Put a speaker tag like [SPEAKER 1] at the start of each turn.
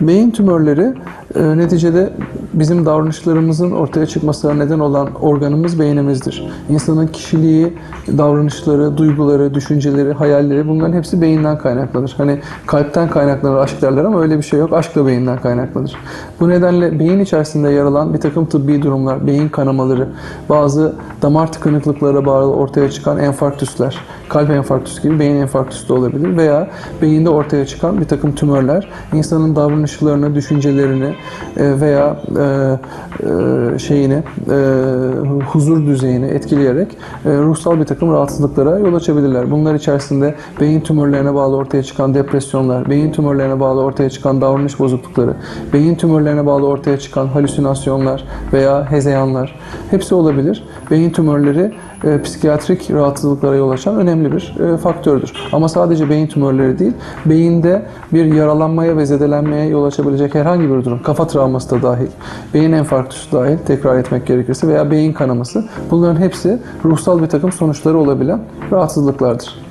[SPEAKER 1] Beyin tümörleri e, neticede bizim davranışlarımızın ortaya çıkmasına neden olan organımız beynimizdir. İnsanın kişiliği, davranışları, duyguları, düşünceleri, hayalleri bunların hepsi beyinden kaynaklanır. Hani kalpten kaynaklanır aşk derler ama öyle bir şey yok. Aşk da beyinden kaynaklanır. Bu nedenle beyin içerisinde yer alan bir takım tıbbi durumlar, beyin kanamaları, bazı damar tıkanıklıklara bağlı ortaya çıkan enfarktüsler, kalp enfarktüsü gibi beyin enfarktüsü de olabilir veya beyinde ortaya çıkan bir takım tümörler insanın davranışlarını, düşüncelerini e, veya e, e, şeyini, e, huzur düzeyini etkileyerek e, ruhsal bir takım rahatsızlıklara yol açabilirler. Bunlar içerisinde beyin tümörlerine bağlı ortaya çıkan depresyonlar, beyin tümörlerine bağlı ortaya çıkan davranış bozuklukları, beyin tümörlerine bağlı ortaya çıkan halüsinasyonlar veya hezeyanlar hepsi olabilir. Beyin tümörleri e, psikiyatrik rahatsızlıklara yol açan önemli bir e, faktördür. Ama sadece beyin tümörleri değil, beyinde bir yaralanmaya ve zedelenmeye yol açabilecek herhangi bir durum, kafa travması da dahil, beyin enfarktüsü dahil tekrar etmek gerekirse veya beyin kanaması bunların hepsi ruhsal bir takım sonuçları olabilen rahatsızlıklardır.